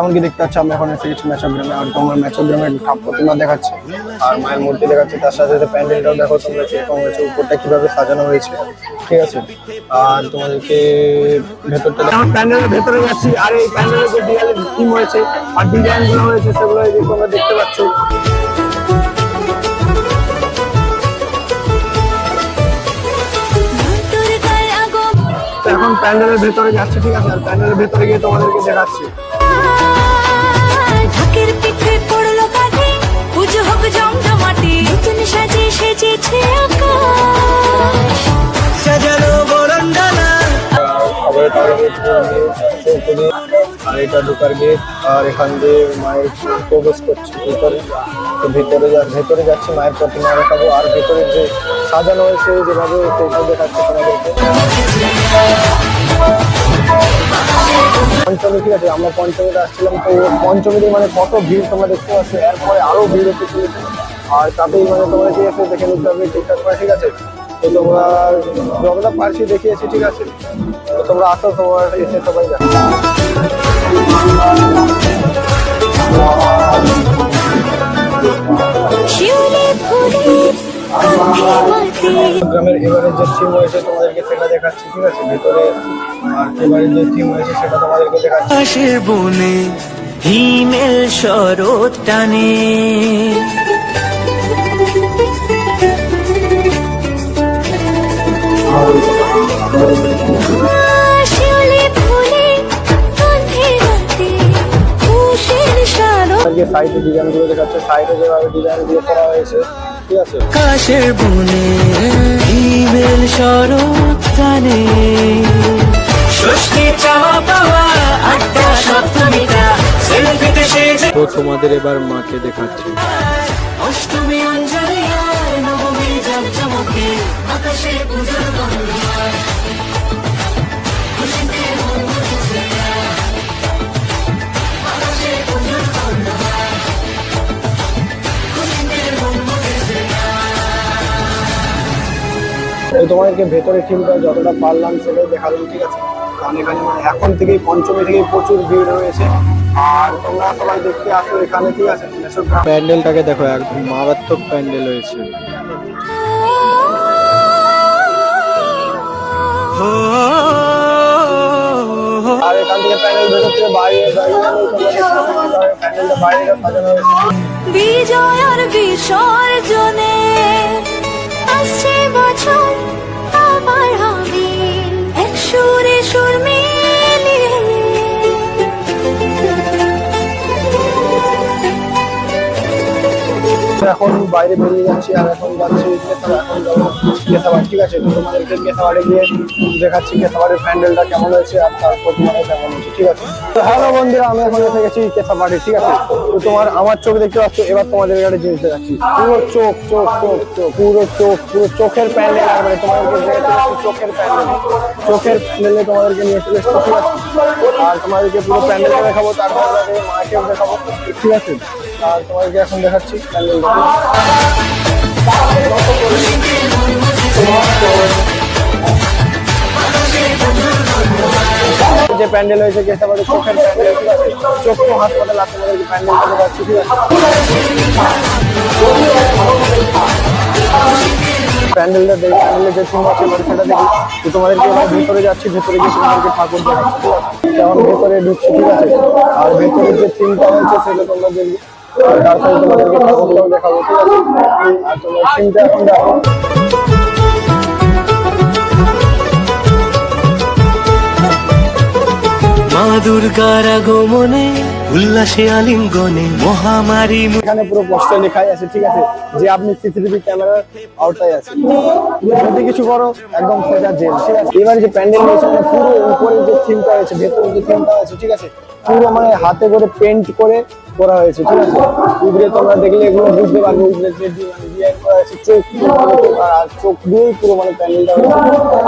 এমনকি দেখতে পাচ্ছি আমরা এখন এসে গেছি ম্যাচগ্রামে আর তোমার ম্যাচগ্রামের ঠাপ প্রতিমা দেখাচ্ছে। আর মায়ের মূর্তি দেখাচ্ছে তার সাথে সাথে প্যান্ডেলটাও দেখো তোমরা কীরকম হয়েছে উপরটা কীভাবে সাজানো হয়েছে। ঠিক আছে? আর তোমাদেরকে ভেতরটা আমার প্যান্ডেলের ভেতরে যাচ্ছি আর এই প্যান্ডেলের যে ডিজাইন থিম হয়েছে আর ডিজাইনগুলো হয়েছে সেগুলো এই যে তোমরা দেখতে পাচ্ছ। এখন প্যান্ডেলের ভেতরে যাচ্ছে ঠিক আছে? আর প্যান্ডেলের ভেতরে গিয়ে তোমাদেরকে দেখাচ্ছি। ঢাকের পিঠে পড়ল কাঠে পুজো হোক জমজমাটি নতুন সাজে সেজেছে আকাশ। সাজানো বরণডালা। খাবারের টার্গেট চৌকরি আর এটা ঢোকার গেট আর এখান দিয়ে মায়ের প্রবেশ করছে ভিতরে। তো ভিতরে যা ভেতরে যাচ্ছি মায়ের প্রতিমা দেখাবো আর ভেতরে যে সাজানো হয়েছে যেভাবে সেটাও দেখাচ্ছে তোমাদেরকে। পঞ্চমী ঠিক আছে আমরা পঞ্চমীতে আসছিলাম, তো পঞ্চমীতে মানে কত ভিড় তোমরা দেখতে পাচ্ছ, এরপরে আরও ভিড় হতে চলেছে আর তাতেই মানে তোমরা ঠিক এসে দেখে নিতে হবে, ঠিকঠাক করে, ঠিক আছে? তো তোমরা যতটা পারছি দেখিয়েছি, ঠিক আছে? তো তোমরা আসো, তোমার এসে সবাই দেখো গ্রামের এবারে যে থিম হয়েছে তোমাদেরকে সেটা দেখাচ্ছি ঠিক আছে? ভেতরে আর এবারে যে থিম হয়েছে সেটা তোমাদেরকে দেখাচ্ছি। আকাশের বনে হিমেল শরৎ টানে। সাইডে ডিজাইনগুলো দেখাচ্ছে। সাইডে যেভাবে ডিজাইন দিয়ে করা হয়েছে আকাশের বনে ইমেল শরৎ কানে তো তোমাদের এবার মাকে দেখাচ্ছি। অষ্টমী অঞ্জলি আর নবমী জমজমকে আকাশে তোমাদেরকে ভেতরে থিমটা যতটা পারলাম সেটাই দেখালাম ঠিক আছে? কারণ এখানে মানে এখন থেকেই পঞ্চমী থেকেই প্রচুর ভিড় রয়েছে। আর তোমরা সবাই দেখতে আসো এখানে ঠিক আছে? প্যান্ডেলটাকে দেখো একদম মারাত্মক প্যান্ডেল হয়েছে। আর এখান থেকে প্যান্ডেল ভেতর থেকে বাইরে প্যান্ডেলটা সাজানো হয়েছে। বিজয় আর বিসর্জনে এখন বাইরে বেরিয়ে যাচ্ছি আর এখন যাচ্ছি এখন যাব কেসাবার ঠিক আছে তোমাদেরকে কেসাবাড়ে গিয়ে দেখাচ্ছি কেসাবাড়ির প্যান্ডেলটা কেমন হয়েছে আর তারপর তোমাদের কেমন হয়েছে ঠিক আছে। তো হ্যালো বন্ধুরা, আমি এখন এসে গেছি কেসাবাড়ি ঠিক আছে তো তোমার আমার চোখ দেখতে পাচ্ছ, এবার তোমাদের একটা জিনিস দেখাচ্ছি। পুরো চোখ চোখ চোখ চোখ, পুরো চোখ, পুরো চোখের প্যান্ডেল আর মানে তোমাদেরকে চোখের প্যান্ডেল চোখের প্যান্ডেলে তোমাদেরকে নিয়ে চলে ঠিক আছে? আর তোমাদেরকে পুরো প্যান্ডেলটা দেখাবো, তারপর মাকেও দেখাবো। ঠিক আছে? আর তোমাদেরকে এখন দেখাচ্ছি প্যান্ডেলটা যে প্যান্ডেল হয়েছে কেসাবাড়ি চোখের প্যান্ডেল চক্ষু হাসপাতাল আছে প্যান্ডেলটা দেখাচ্ছি ঠিক আছে? প্যান্ডেলটা দেখি, প্যান্ডেলের যে থিম আছে সেটা দেখি। তো তোমাদেরকে এবার ভেতরে যাচ্ছি, ভেতরে গিয়ে তোমাদেরকে ঠাকুর দেখাচ্ছি যেমন ভেতরে ঢুকছি, ঠিক আছে? আর ভেতরে যে থিমটা হয়েছে সেটা তোমরা দেখবে। আর তার সাথে তোমাদেরকে ঠাকুরটাও দেখাবো, ঠিক আছে? আর তোমার থিমটা এখন দেখো। মা দুর্গার আগমনে, উল্লাসে আলিঙ্গনে, মহামারী এখানে পুরো কষ্ট লেখাই আছে, ঠিক আছে? যে আপনি সিসিটিভি ক্যামেরার আওতায় আছেন। যদি কিছু করো, একদম সেটা জেল, ঠিক আছে? এবার যে প্যান্ডেল রয়েছে পুরো উপরে যে করা হয়েছে ভেতরে যে থিম করা হয়েছে ঠিক আছে? পুরো মানে হাতে করে পেন্ট করে করা হয়েছে, ঠিক আছে? উপরে তোমরা দেখলে এগুলো বুঝতে পারবে উপরে যে মানে ডিজাইন করা হয়েছে চোখ আর চোখ দিয়েই পুরো মানে প্যান্ডেলটা হয়েছে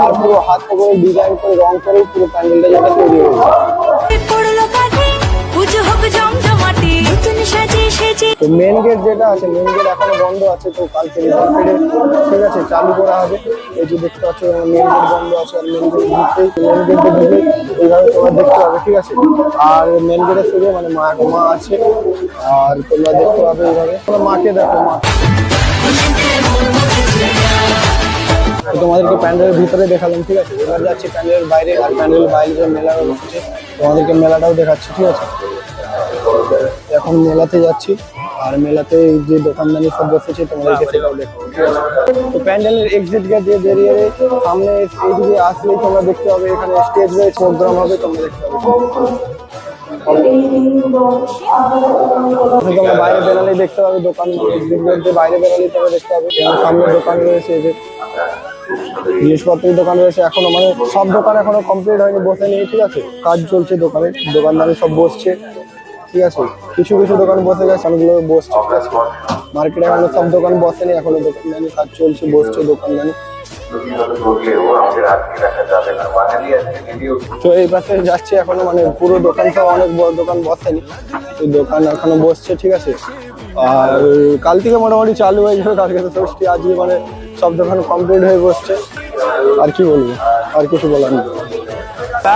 আর পুরো হাতে করে ডিজাইন করে রং করেই পুরো প্যান্ডেলটা যেটা তৈরি হয়েছে। তো মেন গেট যেটা আছে মেন গেট এখনও বন্ধ আছে, তো কালকে রেজাল্ট ঠিক আছে, চালু করা হবে। এই যে দেখতে পাচ্ছ মেন গেট বন্ধ আছে, আর মেন গেট ঢুকতেই মেন গেট ঢুকলেই এইভাবে তোমরা দেখতে পাবে, ঠিক আছে? আর মেন গেটের সঙ্গে মানে মা মা আছে, আর তোমরা দেখতে পাবে এইভাবে। তোমরা মাকে দেখো, মা। তোমাদেরকে প্যান্ডেলের ভিতরে দেখালাম, ঠিক আছে? এবার যাচ্ছি প্যান্ডেলের বাইরে, আর প্যান্ডেলের বাইরে যে মেলা বসেছে তোমাদেরকে মেলাটাও দেখাচ্ছি, ঠিক আছে? এখন মেলাতে যাচ্ছি। আর মেলাতে যে দোকানদানি সব বসেছে তোমাদেরকে সেটাও তো প্যান্ডেলের এক্সিট গেট দিয়ে বেরিয়ে সামনে এইদিকে আসলেই তোমরা দেখতে পাবে এখানে স্টেজ রয়েছে প্রোগ্রাম হবে তোমরা দেখতে পাবে। তোমরা বাইরে বেরোলেই দেখতে পাবে দোকান এক্সিট গেট দিয়ে বাইরে বেরোলেই তোমরা দেখতে পাবে। সামনে দোকান রয়েছে যে জিনিসপত্রের দোকান রয়েছে। এখনও মানে সব দোকান এখনও কমপ্লিট হয়নি বসে নেই ঠিক আছে? কাজ চলছে দোকানে দোকানদারি সব বসছে। ঠিক আছে? কিছু কিছু দোকান বসে গেছে, অনেকগুলো বসছে, ঠিক আছে? মার্কেটে এখনও সব দোকান বসেনি, এখনও দোকানদানি কাজ চলছে, বসছে দোকানদানি তো এই পাশে যাচ্ছে এখনও মানে পুরো দোকান সব অনেক বড় দোকান বসেনি। তো দোকান এখনও বসছে, ঠিক আছে? আর কাল থেকে মোটামুটি চালু হয়ে যাবে, কালকে তো ষষ্ঠী আজকে মানে সব দোকান কমপ্লিট হয়ে বসছে। আর কি বলব? আর কিছু বলার নেই।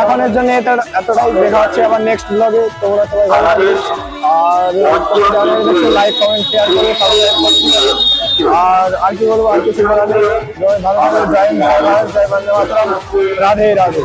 এখনের জন্য এটা এতটাই দেখা হচ্ছে আবার নেক্সট ব্লগে তোমরা সবাই ভালো থাকিস আর লাইক কমেন্ট শেয়ার করে আর আর কি বলব, আর কিছু বলার ভালো থাকবে জয় জয় বন্দে রাধে রাধে।